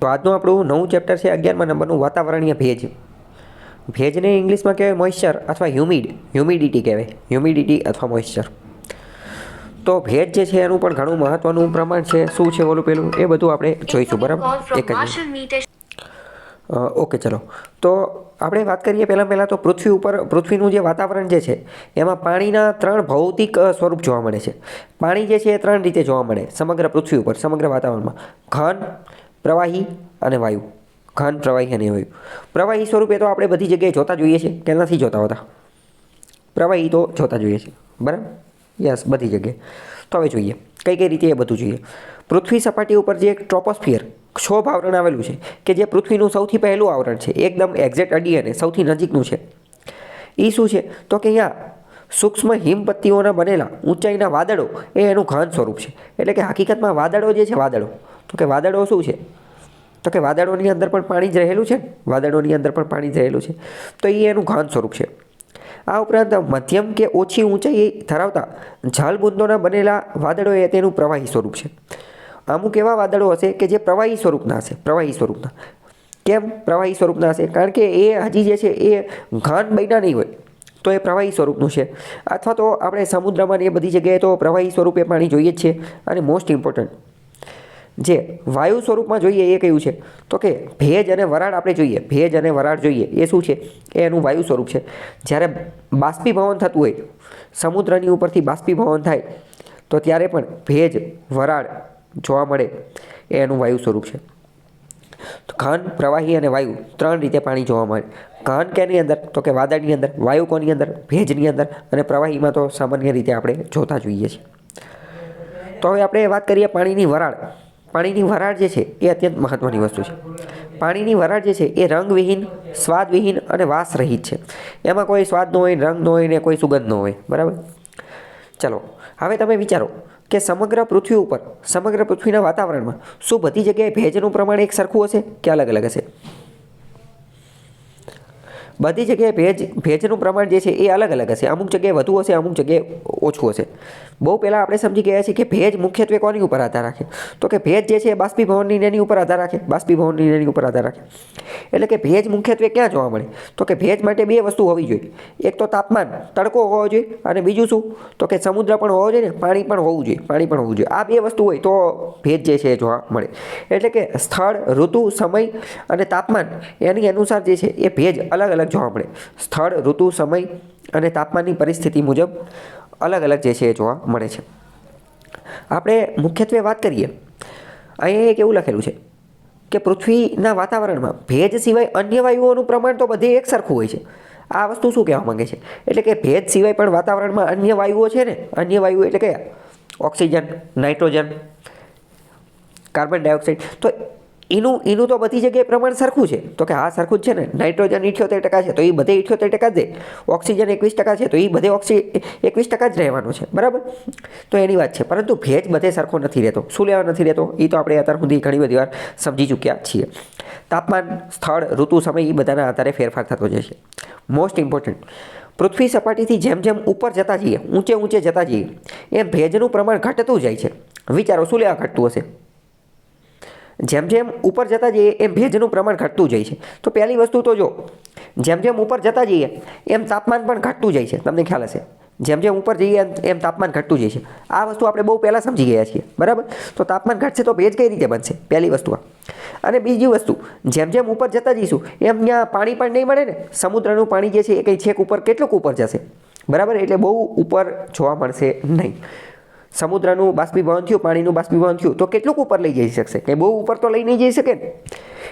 તો આજનું આપણું નવું ચેપ્ટર છે અગિયારમાં નંબરનું વાતાવરણીય ભેજ. ભેજને ઇંગ્લિશમાં કહેવાય મોઇશ્ચર અથવા હ્યુમિડ હ્યુમિડિટી કહેવાય હ્યુમિડિટી અથવા મોઇશ્ચર તો ભેજ જે છે એનું પણ ઘણું મહત્ત્વનું પ્રમાણ છે. શું છે ઓલું પેલું? એ બધું આપણે જોઈશું બરાબર? એક જ ઓકે ચલો. તો આપણે વાત કરીએ પહેલાં પહેલાં તો પૃથ્વી ઉપર પૃથ્વીનું જે વાતાવરણ જે છે એમાં પાણીના ત્રણ ભૌતિક સ્વરૂપ જોવા મળે છે. પાણી જે છે એ ત્રણ રીતે જોવા મળે સમગ્ર પૃથ્વી ઉપર સમગ્ર વાતાવરણમાં. ઘન પ્રવાહી અને વાયુ. ઘન પ્રવાહી અને વાયુ. પ્રવાહી સ્વરૂપે તો આપણે બધી જગ્યાએ જોતા જોઈએ છે, કે નથી જોતા હોતા. પ્રવાહી તો જોતા જોઈએ છે. બરાબર? યસ, બધી જગ્યાએ. તો હવે જોઈએ, કઈ કઈ રીતે એ બધું જોઈએ. પૃથ્વી સપાટી ઉપર જે એક ટ્રોપોસ્ફિયર ક્ષોભ આવરણ આવેલું છે, કે જે પૃથ્વીનું સૌથી પહેલું આવરણ છે, એકદમ એક્ઝેક્ટ અડી અને સૌથી નજીકનું છે. એ શું છે? તો કે અહીંયા સૂક્ષ્મ હિમપત્તીઓના બનેલા ઊંચાઈના વાદળો એ એનું ઘન સ્વરૂપ છે. એટલે કે હકીકતમાં વાદળો જે છે, વાદળો. તો કે વાદળો શું છે? તો કે વાદળોની અંદર પણ પાણી જ રહેલું છે? વાદળોની અંદર પણ પાણી જ રહેલું છે. તો એ એનું ઘન સ્વરૂપ છે. આ ઉપરાંત મધ્યમ કે ઓછી ઊંચાઈ ધરાવતા જળબુંદોના બનેલા વાદળો એ તેનું પ્રવાહી સ્વરૂપ છે. અમુક એવા વાદળો હશે કે જે પ્રવાહી સ્વરૂપના હશે, પ્રવાહી સ્વરૂપના. કેમ પ્રવાહી સ્વરૂપના હશે? કારણ કે એ હજી જે છે એ ઘન બન્યા નહીં હોય, તો એ પ્રવાહી સ્વરૂપનું છે. અથવા તો આપણે સમુદ્રમાં એ બધી જગ્યાએ તો પ્રવાહી સ્વરૂપે પાણી જોઈએ જ છે. અને મોસ્ટ ઇમ્પોર્ટન્ટ જે વાયુ સ્વરૂપમાં જોઈએ એ કયું છે? તો કે ભેજ અને વરાળ આપણે જોઈએ. ભેજ અને વરાળ જોઈએ. એ શું છે? એ એનું વાયુ સ્વરૂપ છે. જ્યારે બાષ્પીભવન થતું હોય, સમુદ્રની ઉપરથી બાષ્પીભવન થાય, તો ત્યારે પણ ભેજ, વરાળ જોવા મળે એ એનું વાયુ સ્વરૂપ છે. ઘન, પ્રવાહી અને વાયુ ત્રણ રીતે પાણી જોવા મળે. ઘન કેની અંદર? તો કે વાદળની અંદર. વાયુ કોની અંદર? ભેજની અંદર. અને પ્રવાહીમાં તો સામાન્ય રીતે આપણે જોતા જોઈએ છીએ. તો હવે આપણે વાત કરીએ પાણીની વરાળ. પાણીની વરાળ જે છે એ અત્યંત મહત્ત્વની વસ્તુ છે. પાણીની વરાળ જે છે એ રંગવિહીન, સ્વાદવિહીન અને વાસરહિત છે. એમાં કોઈ સ્વાદ ન હોય, રંગ ન હોય ને કોઈ સુગંધ ન હોય. બરાબર? ચલો, હવે તમે વિચારો કે સમગ્ર પૃથ્વી ઉપર, સમગ્ર પૃથ્વીના વાતાવરણમાં શું બધી જગ્યાએ ભેજનું પ્રમાણ એક સરખું હશે કે અલગ અલગ હશે? બધી જગ્યાએ ભેજ, ભેજનું પ્રમાણ જે છે એ અલગ અલગ હશે. અમુક જગ્યાએ વધુ હશે, અમુક જગ્યાએ ઓછું હશે. બહુ પહેલાં આપણે સમજી ગયા છીએ કે ભેજ મુખ્યત્વે કોની ઉપર આધાર રાખે? તો કે ભેજ જે છે એ બાષ્પીભવનની એની ઉપર આધાર રાખે. બાષ્પીભવનની એની ઉપર આધાર રાખે. એટલે કે ભેજ મુખ્યત્વે ક્યાં જોવા મળે? તો કે ભેજ માટે બે વસ્તુ હોવી જોઈએ. એક તો તાપમાન, તડકો હોવો જોઈએ અને બીજું શું? તો કે સમુદ્ર પણ હોવો જોઈએ ને, પાણી પણ હોવું જોઈએ, પાણી પણ હોવું જોઈએ. આ બે વસ્તુ હોય તો ભેજ જે છે એ જોવા મળે. એટલે કે સ્થળ, ઋતુ, સમય અને તાપમાન એની અનુસાર જે છે એ ભેજ અલગ અલગ જોવા મળે. સ્થળ, ઋતુ, સમય અને તાપમાનની પરિસ્થિતિ મુજબ અલગ અલગ જે છે એ જોવા મળે છે. આપણે મુખ્યત્વે વાત કરીએ. અહીંયા એક એવું લખેલું છે કે પૃથ્વીના વાતાવરણમાં ભેજ સિવાય અન્ય વાયુઓનું પ્રમાણ તો બધે એક સરખું હોય છે. આ વસ્તુ શું કહેવા માંગે છે? એટલે કે ભેજ સિવાય પણ વાતાવરણમાં અન્ય વાયુઓ છે ને? અન્ય વાયુઓ એટલે કે ઓક્સિજન, નાઇટ્રોજન, કાર્બન ડાયોક્સાઇડ. તો એનું એનું તો બધી જગ્યાએ પ્રમાણ સરખું છે. તો કે હા, સરખું જ છે ને? નાઇટ્રોજન ઇઠ્યોતેર ટકા છે, તો એ બધે ઇઠ્યોતેર ટકા દે. ઓક્સિજન એકવીસ ટકા છે, તો એ બધે ઓક્સી, એકવીસ ટકા જ રહેવાનું છે. બરાબર? તો એની વાત છે. પરંતુ ભેજ બધે સરખો નથી રહેતો. શું લેવા નથી રહેતો? એ તો આપણે અત્યાર સુધી ઘણી બધી વાર સમજી ચૂક્યા છીએ. તાપમાન, સ્થળ, ઋતુ, સમય, એ બધાના આધારે ફેરફાર થતો છે. મોસ્ટ ઇમ્પોર્ટન્ટ પૃથ્વી સપાટીથી જેમ જેમ ઉપર જતા જઈએ, ઊંચે ઊંચે જતા જઈએ, એમ ભેજનું પ્રમાણ ઘટતું જાય છે. વિચારો, શું લેવા ઘટતું હશે? જેમ જેમ ઉપર જતા જઈએ, એમ ભેજનું પ્રમાણ ઘટતું જાય છે. તો પહેલી વસ્તુ તો જો, જેમ જેમ ઉપર જતા જઈએ, એમ તાપમાન પણ ઘટતું જાય છે. તમને ખ્યાલ હશે. જેમ જેમ ઉપર જઈએ, એમ તાપમાન ઘટતું જાય છે. આ વસ્તુ આપણે બહુ પહેલાં સમજી ગયા છીએ. બરાબર? તો તાપમાન ઘટશે તો ભેજ કઈ રીતે બનશે? પહેલી વસ્તુ આ. અને બીજી વસ્તુ, જેમ જેમ ઉપર જતા જઈશું, એમ ત્યાં પાણી પણ નહીં મળે ને, સમુદ્રનું પાણી જે છે એ કંઈ છેક ઉપર, કેટલુંક ઉપર જશે. બરાબર? એટલે બહુ ઉપર જોવા મળશે નહીં. સમુદ્રનું બાષ્પીભવન થયું, પાણીનું બાષ્પીભવન થયું, તો કેટલુંક ઉપર લઈ જઈ શકશે? કે બહુ ઉપર તો લઈ નહીં જઈ શકે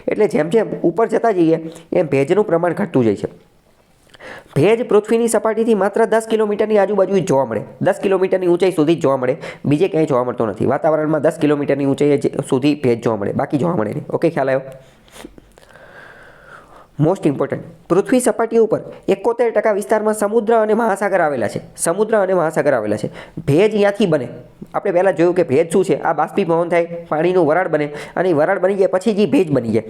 એટલે જેમ જેમ ઉપર જતા જઈએ, એમ ભેજનું પ્રમાણ ઘટતું જાય છે. ભેજ પૃથ્વીની સપાટીથી માત્ર દસ કિલોમીટરની આજુબાજુ જોવા મળે. દસ કિલોમીટરની ઊંચાઈ સુધી જોવા મળે. બીજે ક્યાંય જોવા મળતો નથી. વાતાવરણમાં દસ કિલોમીટરની ઊંચાઈ સુધી ભેજ જોવા મળે. બાકી જોવા મળે નહીં. ઓકે, ખ્યાલ આવ્યો? મોસ્ટ ઇમ્પોર્ટન્ટ પૃથ્વી સપાટી ઉપર એકોતેર ટકા વિસ્તારમાં સમુદ્ર અને મહાસાગર આવેલા છે. સમુદ્ર અને મહાસાગર આવેલા છે. ભેજ ત્યાંથી બને. આપણે પહેલાં જોયું કે ભેજ શું છે? આ બાષ્પીભવન થાય, પાણીનું વરાળ બને અને વરાળ બની જાય પછી જે ભેજ બની જાય.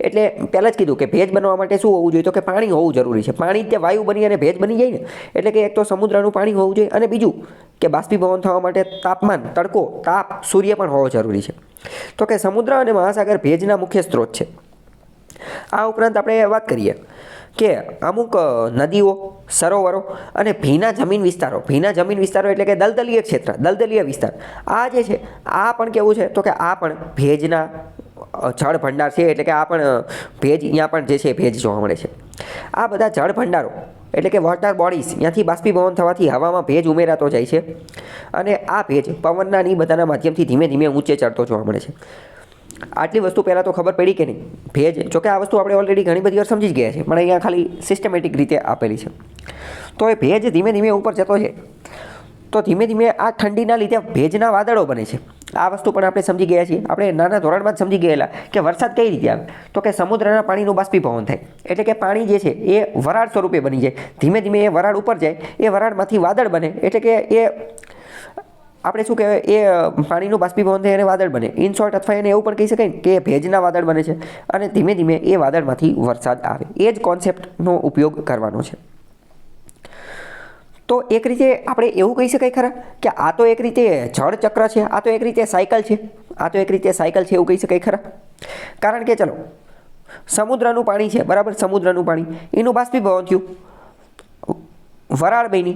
એટલે પહેલાં જ કીધું કે ભેજ બનવા માટે શું હોવું જોઈએ? તો કે પાણી હોવું જરૂરી છે. પાણી તે વાયુ બની અને ભેજ બની જાય ને. એટલે કે એક તો સમુદ્રનું પાણી હોવું જોઈએ અને બીજું કે બાષ્પીભવન થવા માટે તાપમાન, તડકો, તાપ, સૂર્ય પણ હોવો જરૂરી છે. તો કે સમુદ્ર અને મહાસાગર ભેજના મુખ્ય સ્ત્રોત છે. આ ઉપરાંત આપણે વાત કરીએ કે અમુક નદીઓ, સરોવરો અને ભીના જમીન વિસ્તારો. ભીના જમીન વિસ્તારો એટલે કે દલદલીય ક્ષેત્ર, દલદલીય વિસ્તાર. આ જે છે, આ પણ કેવું છે? તો કે આ પણ ભેજના જળ ભંડાર છે. એટલે કે આ પણ ભેજ અહીંયા પણ જે છે ભેજ જોવા મળે છે. આ બધા જળ ભંડારો, એટલે કે વોટર બોડીઝ ત્યાંથી બાષ્પીભવન થવાથી હવામાં ભેજ ઉમેરાતો જાય છે. અને આ ભેજ પવનના ની બધાના માધ્યમથી ધીમે ધીમે ઊંચે ચડતો જોવા મળે છે. આટલી વસ્તુ પહેલાં તો ખબર પડી કે નહીં? ભેજ, જોકે આ વસ્તુ આપણે ઓલરેડી ઘણી બધી વાર સમજી જ ગયા છે પણ અહીંયા ખાલી સિસ્ટમેટિક રીતે આપેલી છે. તો એ ભેજ ધીમે ધીમે ઉપર જતો છે. તો ધીમે ધીમે આ ઠંડીના લીધે ભેજના વાદળો બને છે. આ વસ્તુ પણ આપણે સમજી ગયા છીએ. આપણે નાના ધોરણમાં જ સમજી ગયેલા કે વરસાદ કઈ રીતે આવે? તો કે સમુદ્રના પાણીનું બાષ્પીભવન થાય. એટલે કે પાણી જે છે, એ વરાળ સ્વરૂપે બની જાય. ધીમે ધીમે એ વરાળ ઉપર જાય, એ વરાળમાંથી વાદળ બને. એટલે કે એ આપણે શું કહેવાય, એ પાણીનું બાષ્પીભવન થાય અને વાદળ બને. ઇન શોર્ટ અથવા એને એવું પણ કહી શકાય કે ભેજના વાદળ બને છે અને ધીમે ધીમે એ વાદળમાંથી વરસાદ આવે. એ જ કોન્સેપ્ટનો ઉપયોગ કરવાનો છે. તો એક રીતે આપણે એવું કહી શકાય ખરા કે આ તો એક રીતે જળ ચક્ર છે, આ તો એક રીતે સાયકલ છે, આ તો એક રીતે સાયકલ છે એવું કહી શકાય ખરા? કારણ કે ચલો, સમુદ્રનું પાણી છે, બરાબર? સમુદ્રનું પાણી. એનું બાષ્પીભવન થયું. વરાળ બની.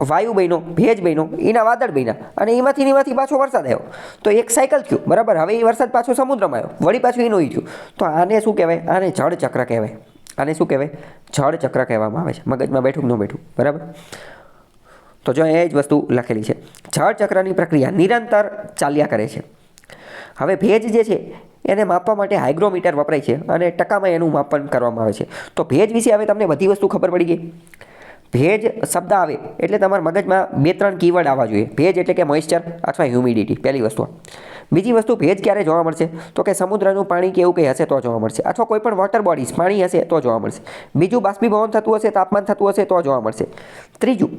વાયુ બન્યો, ભેજ બન્યો, એના વાદળ બન્યા અને એમાંથી એમાંથી પાછો વરસાદ આવ્યો. તો એક સાયકલ થયું, બરાબર? હવે એ વરસાદ પાછો સમુદ્રમાં આવ્યો. વળી પાછું એનું ઈ થયું. તો આને શું કહેવાય? આને જળ ચક્ર કહેવાય. આને શું કહેવાય? જળ ચક્ર કહેવામાં આવે છે. મગજમાં બેઠું ન બેઠું? બરાબર? તો જો એ જ વસ્તુ લખેલી છે. જળ ચક્રની પ્રક્રિયા નિરંતર ચાલ્યા કરે છે. હવે ભેજ જે છે, એને માપવા માટે હાઇગ્રોમીટર વપરાય છે અને ટકામાં એનું માપન કરવામાં આવે છે. તો ભેજ વિશે હવે તમને બધી વસ્તુ ખબર પડી ગઈ. ભેજ શબ્દ આવે એટલે તમારા મગજમાં બે ત્રણ કીવર્ડ આવવા જોઈએ. ભેજ એટલે કે મોઇસ્ચર અથવા હ્યુમિડિટી પહેલી વસ્તુ. બીજી વસ્તુ, ભેજ ક્યારે જોવા મળશે? તો કે સમુદ્રનું પાણી કે એવું કંઈ હશે તો જોવા મળશે. અથવા કોઈ પણ વોટર બોડીઝ પાણી હશે તો જોવા મળશે. બીજું, બાષ્પીભવન થતું હશે, તાપમાન થતું હશે તો જોવા મળશે. ત્રીજું,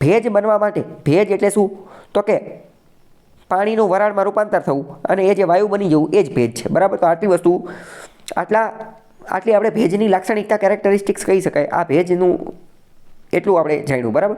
ભેજ બનવા માટે, ભેજ એટલે શું? તો કે પાણીનું વરાળમાં રૂપાંતર થવું અને એ જે વાયુ બની જવું, એ જ ભેજ છે. બરાબર? તો આટલી વસ્તુ, આટલા, આટલી આપણે ભેજની લાક્ષણિકતા કેરેક્ટરિસ્ટિક્સ કહી શકાય. આ ભેજનું એટલું આપણે જાણ્યું બરાબર?